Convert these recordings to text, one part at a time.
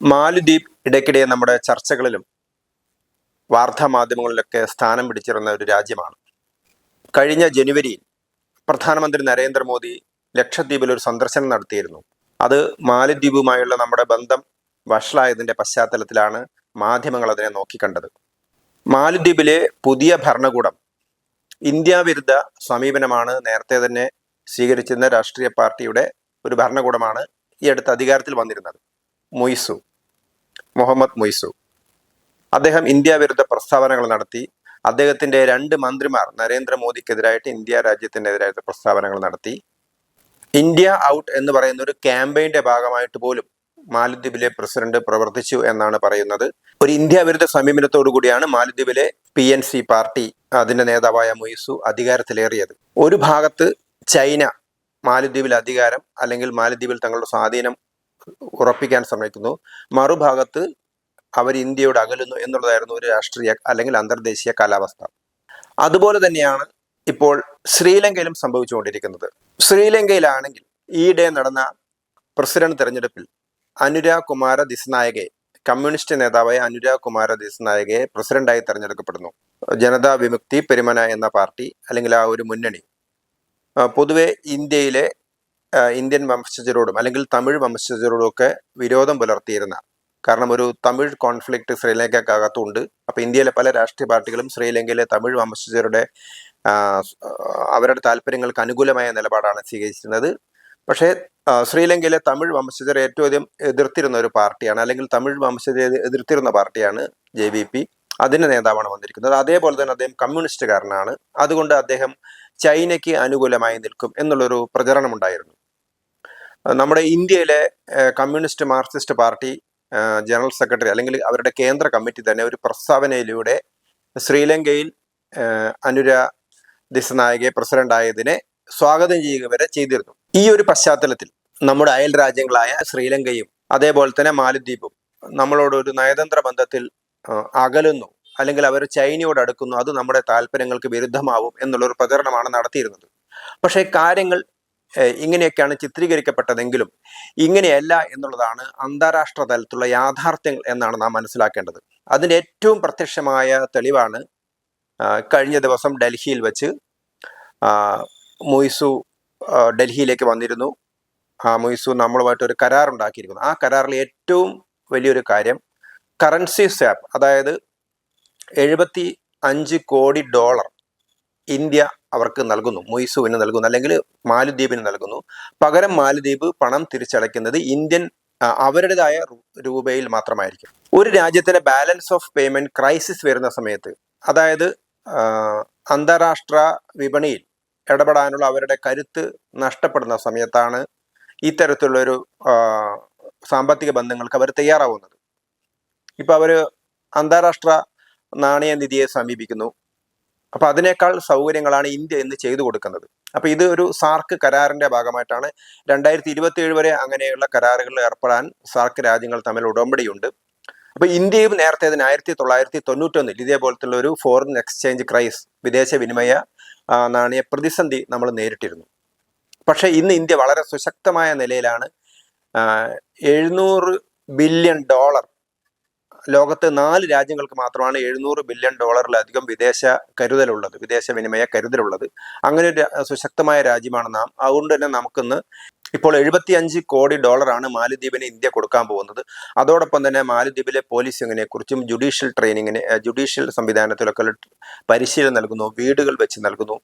മാലിദ്വീപ് ഇടയ്ക്കിടെ നമ്മുടെ ചർച്ചകളിലും വാർത്താ മാധ്യമങ്ങളിലൊക്കെ സ്ഥാനം പിടിച്ചിരുന്ന ഒരു രാജ്യമാണ്. കഴിഞ്ഞ ജനുവരിയിൽ പ്രധാനമന്ത്രി നരേന്ദ്രമോദി ലക്ഷദ്വീപിൽ ഒരു സന്ദർശനം നടത്തിയിരുന്നു. അത് മാലിദ്വീപുമായുള്ള നമ്മുടെ ബന്ധം വഷളായതിന്റെ പശ്ചാത്തലത്തിലാണ് മാധ്യമങ്ങൾ അതിനെ നോക്കിക്കണ്ടത്. മാലിദ്വീപിലെ പുതിയ ഭരണകൂടം ഇന്ത്യ വിരുദ്ധ സമീപനമാണ് നേരത്തെ തന്നെ സ്വീകരിച്ചിരുന്ന രാഷ്ട്രീയ പാർട്ടിയുടെ ഒരു ഭരണകൂടമാണ് ഈ അടുത്ത് അധികാരത്തിൽ വന്നിരുന്നത്. മൊയ്സു മുഹമ്മദ് മൊയ്സു. അദ്ദേഹം ഇന്ത്യ വിരുദ്ധ പ്രസ്താവനകൾ നടത്തി. അദ്ദേഹത്തിന്റെ രണ്ട് മന്ത്രിമാർ നരേന്ദ്രമോദിക്കെതിരായിട്ട് ഇന്ത്യ രാജ്യത്തിനെതിരായിട്ട് പ്രസ്താവനകൾ നടത്തി. ഇന്ത്യ ഔട്ട് എന്ന് പറയുന്ന ഒരു ക്യാമ്പയിന്റെ ഭാഗമായിട്ട് പോലും മാലദ്വീപിലെ പ്രസിഡന്റ് പ്രവർത്തിച്ചു എന്നാണ് പറയുന്നത്. ഒരു ഇന്ത്യ വിരുദ്ധ സമീപനത്തോടു കൂടിയാണ് മാലദ്വീപിലെ പി എൻ സി പാർട്ടി അതിന്റെ നേതാവായ മൊയ്സു അധികാരത്തിലേറിയത്. ഒരു ഭാഗത്ത് ചൈന മാലദ്വീപിൽ അധികാരം അല്ലെങ്കിൽ മാലദ്വീപിൽ തങ്ങളുടെ സ്വാധീനം ഉറപ്പിക്കാൻ ശ്രമിക്കുന്നു. മറുഭാഗത്ത് അവർ ഇന്ത്യയോട് അകലുന്നു എന്നുള്ളതായിരുന്നു ഒരു രാഷ്ട്രീയ അല്ലെങ്കിൽ അന്തർദേശീയ കാലാവസ്ഥ. അതുപോലെ തന്നെയാണ് ഇപ്പോൾ ശ്രീലങ്കയിലും സംഭവിച്ചുകൊണ്ടിരിക്കുന്നത്. ശ്രീലങ്കയിലാണെങ്കിൽ ഈയിടെ നടന്ന പ്രസിഡന്റ് തെരഞ്ഞെടുപ്പിൽ അനുരാ കുമാര ദിസ്നായകെ കമ്മ്യൂണിസ്റ്റ് നേതാവായ അനുരാ കുമാര ദിസ്നായകയെ പ്രസിഡന്റായി തെരഞ്ഞെടുക്കപ്പെടുന്നു. ജനതാ വിമുക്തി പെരുമന എന്ന പാർട്ടി അല്ലെങ്കിൽ ആ ഒരു മുന്നണി പൊതുവെ ഇന്ത്യയിലെ ഇന്ത്യൻ വംശജരോടും അല്ലെങ്കിൽ തമിഴ് വംശജരോടും ഒക്കെ വിരോധം പുലർത്തിയിരുന്ന കാരണം ഒരു തമിഴ് കോൺഫ്ലിക്റ്റ് ശ്രീലങ്കക്കകത്തുണ്ട്. അപ്പൊ ഇന്ത്യയിലെ പല രാഷ്ട്രീയ പാർട്ടികളും ശ്രീലങ്കയിലെ തമിഴ് വംശജരുടെ അവരുടെ താല്പര്യങ്ങൾക്ക് അനുകൂലമായ നിലപാടാണ് സ്വീകരിച്ചിരുന്നത്. പക്ഷേ ശ്രീലങ്കയിലെ തമിഴ് വംശജർ ഏറ്റവും അധികം എതിർത്തിരുന്ന ഒരു പാർട്ടിയാണ് അല്ലെങ്കിൽ തമിഴ് വംശജരെ എതിർത്തിരുന്ന പാർട്ടിയാണ് ജെ ബി പി. അതിന്റെ നേതാവാണ് വന്നിരിക്കുന്നത്. അതേപോലെ തന്നെ അദ്ദേഹം കമ്മ്യൂണിസ്റ്റുകാരനാണ്. അതുകൊണ്ട് അദ്ദേഹം ചൈനയ്ക്ക് അനുകൂലമായി നിൽക്കും എന്നുള്ളൊരു പ്രചരണമുണ്ടായിരുന്നു. ആ, നമ്മുടെ ഇന്ത്യയിലെ communist marxist party general secretary അല്ലെങ്കിൽ അവരുടെ കേന്ദ്ര കമ്മിറ്റി തന്നെ ഒരു പ്രസ്താവനയിലൂടെ ശ്രീലങ്കയിൽ അനുര ദിസനായകെ പ്രസിഡന്റായതിനെ സ്വാഗതം ചെയ്യുക വരെ ചെയ്തിരുന്നു. ഈ ഒരു പശ്ചാത്തലത്തിൽ നമ്മുടെ അയൽ രാജ്യങ്ങളായ ശ്രീലങ്കയും അതേപോലെ തന്നെ മാലദ്വീപും നമ്മളോട് ഒരു നയതന്ത്ര ബന്ധത്തിൽ അകലുന്നു അല്ലെങ്കിൽ അവർ ചൈനയോട് അടുക്കുന്നു. അത് നമ്മുടെ താല്പര്യങ്ങൾക്ക് വിരുദ്ധമാവും എന്നുള്ളൊരു പ്രചരണമാണ് നടത്തിയിരുന്നത്. പക്ഷേ കാര്യങ്ങൾ ഇങ്ങനെയൊക്കെയാണ് ചിത്രീകരിക്കപ്പെട്ടതെങ്കിലും ഇങ്ങനെയല്ല എന്നുള്ളതാണ് അന്താരാഷ്ട്ര തലത്തിലുള്ള യാഥാർത്ഥ്യങ്ങൾ എന്നാണ് നാം മനസ്സിലാക്കേണ്ടത്. അതിന്റെ ഏറ്റവും പ്രത്യക്ഷമായ തെളിവാണ് കഴിഞ്ഞ ദിവസം ഡൽഹിയിൽ വെച്ച് മൊയ്സു ഡൽഹിയിലേക്ക് വന്നിരുന്നു. ആ മൊയ്സു നമ്മളുമായിട്ട് ഒരു കരാർ ഉണ്ടാക്കിയിരിക്കുന്നു ആ കരാറിൽ ഏറ്റവും വലിയൊരു കാര്യം കറൻസി സ്വാപ്പ് അതായത് എഴുപത്തി അഞ്ച് കോടി ഡോളർ ഇന്ത്യ അവർക്ക് നൽകുന്നു. മൊയ്സുവിന് നൽകുന്നു. അല്ലെങ്കിൽ മാലദ്വീപിന് നൽകുന്നു. പകരം മാലദ്വീപ് പണം തിരിച്ചടയ്ക്കുന്നത് ഇന്ത്യൻ അവരുടേതായ രൂപയിൽ മാത്രമായിരിക്കും. ഒരു രാജ്യത്തിന്റെ ബാലൻസ് ഓഫ് പേയ്മെന്റ് ക്രൈസിസ് വരുന്ന സമയത്ത് അതായത് അന്താരാഷ്ട്ര വിപണിയിൽ ഇടപെടാനുള്ള അവരുടെ കരുത്ത് നഷ്ടപ്പെടുന്ന സമയത്താണ് ഇത്തരത്തിലുള്ളൊരു സാമ്പത്തിക ബന്ധങ്ങൾക്ക് അവർ തയ്യാറാവുന്നത്. ഇപ്പോൾ അവർ അന്താരാഷ്ട്ര നാണയനിധിയെ സമീപിക്കുന്നു. അപ്പൊ അതിനേക്കാൾ സൗകര്യങ്ങളാണ് ഇന്ത്യ ഇന്ന് ചെയ്തു കൊടുക്കുന്നത്. അപ്പൊ ഇത് ഒരു സാർക്ക് കരാറിന്റെ ഭാഗമായിട്ടാണ്. രണ്ടായിരത്തി ഇരുപത്തി ഏഴ് വരെ അങ്ങനെയുള്ള കരാറുകളിൽ ഏർപ്പെടാൻ സാർക്ക് രാജ്യങ്ങൾ തമ്മിൽ ഉടമ്പടിയുണ്ട്. അപ്പൊ ഇന്ത്യയും നേരത്തെ അതിന് ആയിരത്തി തൊള്ളായിരത്തി തൊണ്ണൂറ്റൊന്നിൽ ഇതേപോലത്തുള്ള ഒരു ഫോറിൻ എക്സ്ചേഞ്ച് ക്രൈസ് വിദേശ വിനിമയ നാണയ പ്രതിസന്ധി നമ്മൾ നേരിട്ടിരുന്നു. പക്ഷെ ഇന്ന് ഇന്ത്യ വളരെ സുശക്തമായ നിലയിലാണ്. എഴുന്നൂറ് ബില്യൺ ഡോളർ ലോകത്ത് നാല് രാജ്യങ്ങൾക്ക് മാത്രമാണ് എഴുന്നൂറ് ബില്യൺ ഡോളറിലധികം വിദേശ കരുതലുള്ളത് വിദേശ വിനിമയ കരുതലുള്ളത്. അങ്ങനെ ഒരു സുശക്തമായ രാജ്യമാണ് നാം. അതുകൊണ്ട് തന്നെ നമുക്കിന്ന് ഇപ്പോൾ എഴുപത്തിയഞ്ച് കോടി ഡോളറാണ് മാലിദ്വീപിന് ഇന്ത്യ കൊടുക്കാൻ പോകുന്നത്. അതോടൊപ്പം തന്നെ മാലിദ്വീപിലെ പോലീസിങ്ങിനെ കുറിച്ചും ജുഡീഷ്യൽ ട്രെയിനിങ്ങിന് ജുഡീഷ്യൽ സംവിധാനത്തിലൊക്കെ പരിശീലനം നൽകുന്നു വീടുകൾ വെച്ച് നൽകുന്നു.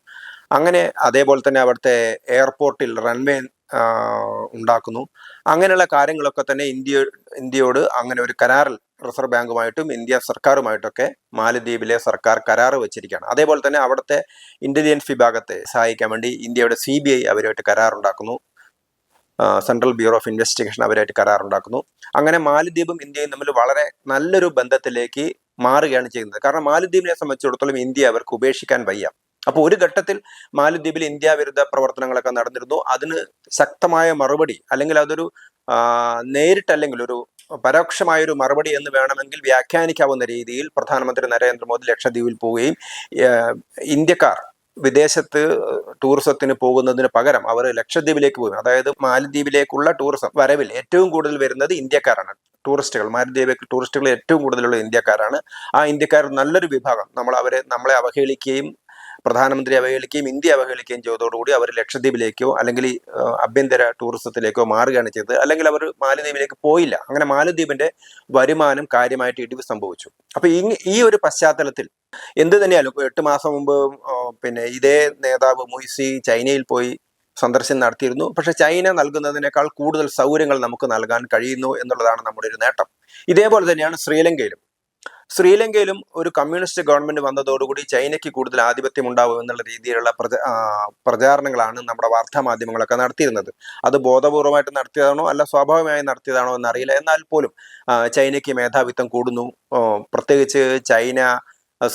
അങ്ങനെ അതേപോലെ തന്നെ അവിടുത്തെ എയർപോർട്ടിൽ റൺവേ ഉണ്ടാക്കുന്നു. അങ്ങനെയുള്ള കാര്യങ്ങളൊക്കെ തന്നെ ഇന്ത്യ ഇന്ത്യയോട് അങ്ങനെ ഒരു കരാറിൽ റിസർവ് ബാങ്കുമായിട്ടും ഇന്ത്യ സർക്കാരുമായിട്ടൊക്കെ മാലദ്വീപിലെ സർക്കാർ കരാർ വെച്ചിരിക്കുകയാണ്. അതേപോലെ തന്നെ അവിടുത്തെ ഇന്റലിജൻസ് വിഭാഗത്തെ സഹായിക്കാൻ വേണ്ടി ഇന്ത്യയുടെ സി ബി ഐ അവരുമായിട്ട് കരാറുണ്ടാക്കുന്നു. സെൻട്രൽ ബ്യൂറോ ഓഫ് ഇൻവെസ്റ്റിഗേഷൻ അവരായിട്ട് കരാറുണ്ടാക്കുന്നു. അങ്ങനെ മാലദ്വീപും ഇന്ത്യയും തമ്മിൽ വളരെ നല്ലൊരു ബന്ധത്തിലേക്ക് മാറുകയാണ് ചെയ്യുന്നത്. കാരണം മാലദ്വീപിനെ സംബന്ധിച്ചിടത്തോളം ഇന്ത്യ അവർക്ക് ഉപേക്ഷിക്കാൻ വയ്യ. അപ്പോൾ ഒരു ഘട്ടത്തിൽ മാലദ്വീപിൽ ഇന്ത്യ വിരുദ്ധ പ്രവർത്തനങ്ങളൊക്കെ നടന്നിരുന്നു. അതിന് ശക്തമായ മറുപടി അല്ലെങ്കിൽ അതൊരു നേരിട്ടല്ലെങ്കിൽ ഒരു പരോക്ഷമായ ഒരു മറുപടി എന്ന് വേണമെങ്കിൽ വ്യാഖ്യാനിക്കാവുന്ന രീതിയിൽ പ്രധാനമന്ത്രി നരേന്ദ്രമോദി ലക്ഷദ്വീപിൽ പോവുകയും ഇന്ത്യക്കാർ വിദേശത്ത് ടൂറിസത്തിന് പോകുന്നതിന് പകരം അവർ ലക്ഷദ്വീപിലേക്ക് പോകും അതായത് മാലദ്വീപിലേക്കുള്ള ടൂറിസം വരവിൽ ഏറ്റവും കൂടുതൽ വരുന്നത് ഇന്ത്യക്കാരാണ്. ടൂറിസ്റ്റുകൾ മാലദ്വീപിലേക്ക് ടൂറിസ്റ്റുകൾ ഏറ്റവും കൂടുതലുള്ള ഇന്ത്യക്കാരാണ്. ആ ഇന്ത്യക്കാർ നല്ലൊരു വിഭാഗം. നമ്മൾ അവരെ നമ്മളെ അവഹേളിക്കുകയും പ്രധാനമന്ത്രി അവഹേളിക്കുകയും ഇന്ത്യ അവഹേളിക്കുകയും ചെയ്തതോടുകൂടി അവർ ലക്ഷദ്വീപിലേക്കോ അല്ലെങ്കിൽ ആഭ്യന്തര ടൂറിസത്തിലേക്കോ മാറുകയാണ് ചെയ്തത്. അല്ലെങ്കിൽ അവർ മാലദ്വീപിലേക്ക് പോയില്ല. അങ്ങനെ മാലദ്വീപിന്റെ വരുമാനം കാര്യമായിട്ട് ഇടിവ് സംഭവിച്ചു. അപ്പൊ ഈ ഒരു പശ്ചാത്തലത്തിൽ എന്ത് തന്നെയാലും ഇപ്പൊ എട്ട് മാസം മുമ്പ് പിന്നെ ഇതേ നേതാവ് മൊയ്സി ചൈനയിൽ പോയി സന്ദർശനം നടത്തിയിരുന്നു. പക്ഷെ ചൈന നൽകുന്നതിനേക്കാൾ കൂടുതൽ സൗകര്യങ്ങൾ നമുക്ക് നൽകാൻ കഴിയുന്നു എന്നുള്ളതാണ് നമ്മുടെ ഒരു നേട്ടം. ഇതേപോലെ തന്നെയാണ് ശ്രീലങ്കയിലും. ശ്രീലങ്കയിലും ഒരു കമ്മ്യൂണിസ്റ്റ് ഗവൺമെന്റ് വന്നതോടുകൂടി ചൈനയ്ക്ക് കൂടുതൽ ആധിപത്യം ഉണ്ടാവും എന്നുള്ള രീതിയിലുള്ള പ്രചാരണങ്ങളാണ് നമ്മുടെ വാർത്താ മാധ്യമങ്ങളൊക്കെ നടത്തിയിരുന്നത്. അത് ബോധപൂർവമായിട്ട് നടത്തിയതാണോ അല്ല സ്വാഭാവികമായി നടത്തിയതാണോ എന്നറിയില്ല. എന്നാൽ പോലും ചൈനയ്ക്ക് മേധാവിത്വം കൂടുന്നു. പ്രത്യേകിച്ച് ചൈന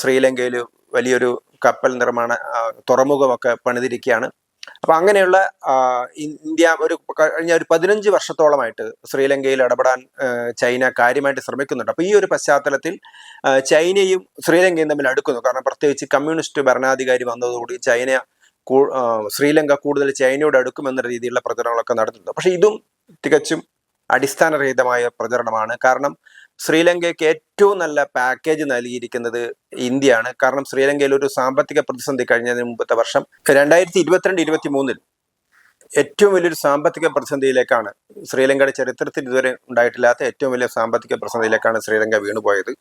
ശ്രീലങ്കയിൽ വലിയൊരു കപ്പൽ നിർമ്മാണ തുറമുഖമൊക്കെ പണിതിരിക്കുകയാണ്. അപ്പൊ അങ്ങനെയുള്ള ഇന്ത്യ ഒരു കഴിഞ്ഞ ഒരു പതിനഞ്ച് വർഷത്തോളമായിട്ട് ശ്രീലങ്കയിൽ ഇടപെടാൻ ചൈന കാര്യമായിട്ട് ശ്രമിക്കുന്നുണ്ട്. അപ്പൊ ഈ ഒരു പശ്ചാത്തലത്തിൽ ചൈനയും ശ്രീലങ്കയും തമ്മിൽ അടുക്കുന്നു. കാരണം പ്രത്യേകിച്ച് കമ്മ്യൂണിസ്റ്റ് ഭരണാധികാരി വന്നതോടുകൂടി ചൈന ശ്രീലങ്ക കൂടുതൽ ചൈനയോട് അടുക്കുമെന്ന രീതിയിലുള്ള പ്രചരണങ്ങളൊക്കെ നടത്തുന്നുണ്ട്. പക്ഷെ ഇതും തികച്ചും അടിസ്ഥാനരഹിതമായ പ്രചരണമാണ്. കാരണം ശ്രീലങ്കയ്ക്ക് ഏറ്റവും നല്ല പാക്കേജ് നൽകിയിരിക്കുന്നത് ഇന്ത്യയാണ്. കാരണം ശ്രീലങ്കയിൽ ഒരു സാമ്പത്തിക പ്രതിസന്ധി കഴിഞ്ഞതിന് മുമ്പത്തെ വർഷം രണ്ടായിരത്തി ഇരുപത്തിരണ്ട് ഇരുപത്തി മൂന്നിൽ ഏറ്റവും വലിയൊരു സാമ്പത്തിക പ്രതിസന്ധിയിലേക്കാണ് ശ്രീലങ്കയുടെ ചരിത്രത്തിൽ ഇതുവരെ ഉണ്ടായിട്ടില്ലാത്ത ഏറ്റവും വലിയ സാമ്പത്തിക പ്രതിസന്ധിയിലേക്കാണ് ശ്രീലങ്ക വീണുപോയത്.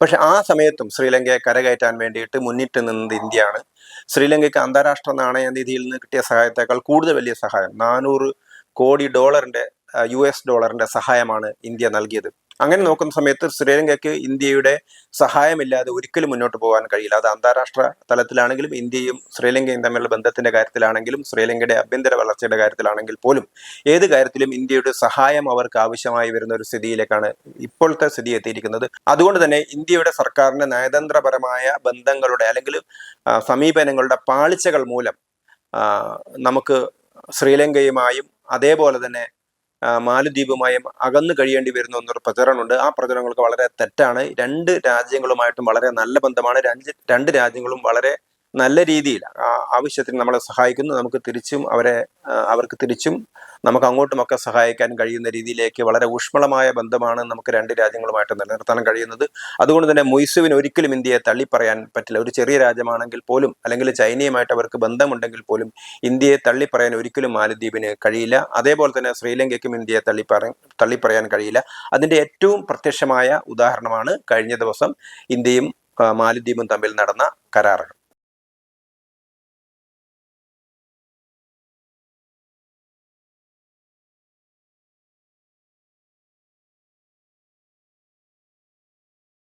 പക്ഷെ ആ സമയത്തും ശ്രീലങ്കയെ കരകയറ്റാൻ വേണ്ടിയിട്ട് മുന്നിട്ട് നിന്നത് ഇന്ത്യയാണ്. ശ്രീലങ്കയ്ക്ക് അന്താരാഷ്ട്ര നാണയനിധിയിൽ നിന്ന് കിട്ടിയ സഹായത്തേക്കാൾ കൂടുതൽ വലിയ സഹായം നാനൂറ് കോടി ഡോളറിന്റെ യു എസ് ഡോളറിന്റെ സഹായമാണ് ഇന്ത്യ നൽകിയത്. അങ്ങനെ നോക്കുന്ന സമയത്ത് ശ്രീലങ്കയ്ക്ക് ഇന്ത്യയുടെ സഹായമില്ലാതെ ഒരിക്കലും മുന്നോട്ട് പോകാൻ കഴിയില്ല. അത് അന്താരാഷ്ട്ര തലത്തിലാണെങ്കിലും ഇന്ത്യയും ശ്രീലങ്കയും തമ്മിലുള്ള ബന്ധത്തിന്റെ കാര്യത്തിലാണെങ്കിലും ശ്രീലങ്കയുടെ ആഭ്യന്തര വളർച്ചയുടെ കാര്യത്തിലാണെങ്കിൽ പോലും ഏത് കാര്യത്തിലും ഇന്ത്യയുടെ സഹായം അവർക്ക് ആവശ്യമായി വരുന്ന ഒരു സ്ഥിതിയിലേക്കാണ് ഇപ്പോഴത്തെ സ്ഥിതി എത്തിയിരിക്കുന്നത്. അതുകൊണ്ട് തന്നെ ഇന്ത്യയുടെ സർക്കാരിന്റെ നയതന്ത്രപരമായ ബന്ധങ്ങളുടെ അല്ലെങ്കിൽ സമീപനങ്ങളുടെ പാളിച്ചകൾ മൂലം നമുക്ക് ശ്രീലങ്കയുമായും അതേപോലെ തന്നെ മാലദ്വീപുമായും അകന്നു കഴിയേണ്ടി വരുന്ന എന്നൊരു പ്രചരണമുണ്ട്. ആ പ്രചരണങ്ങൾക്ക് വളരെ തെറ്റാണ്. രണ്ട് രാജ്യങ്ങളുമായിട്ടും വളരെ നല്ല ബന്ധമാണ്. രണ്ട് രാജ്യങ്ങളും വളരെ നല്ല രീതിയിൽ ആവശ്യത്തിന് നമ്മളെ സഹായിക്കുന്നു. നമുക്ക് തിരിച്ചും അവരെ അവർക്ക് തിരിച്ചും നമുക്ക് അങ്ങോട്ടുമൊക്കെ സഹായിക്കാൻ കഴിയുന്ന രീതിയിലേക്ക് വളരെ ഊഷ്മളമായ ബന്ധമാണ് നമുക്ക് രണ്ട് രാജ്യങ്ങളുമായിട്ട് നിലനിർത്താൻ കഴിയുന്നത്. അതുകൊണ്ട് തന്നെ മൊയ്സുവിന് ഒരിക്കലും ഇന്ത്യയെ തള്ളിപ്പറയാൻ പറ്റില്ല. ഒരു ചെറിയ രാജ്യമാണെങ്കിൽ പോലും അല്ലെങ്കിൽ ചൈനയുമായിട്ട് അവർക്ക് ബന്ധമുണ്ടെങ്കിൽ പോലും ഇന്ത്യയെ തള്ളിപ്പറയാൻ ഒരിക്കലും മാലദ്വീപിന് കഴിയില്ല. അതേപോലെ തന്നെ ശ്രീലങ്കയ്ക്കും ഇന്ത്യയെ തള്ളിപ്പറ തള്ളിപ്പറയാൻ കഴിയില്ല. അതിന്റെ ഏറ്റവും പ്രത്യക്ഷമായ ഉദാഹരണമാണ് കഴിഞ്ഞ ദിവസം ഇന്ത്യയും മാലദ്വീപും തമ്മിൽ നടന്ന കരാറുകൾ.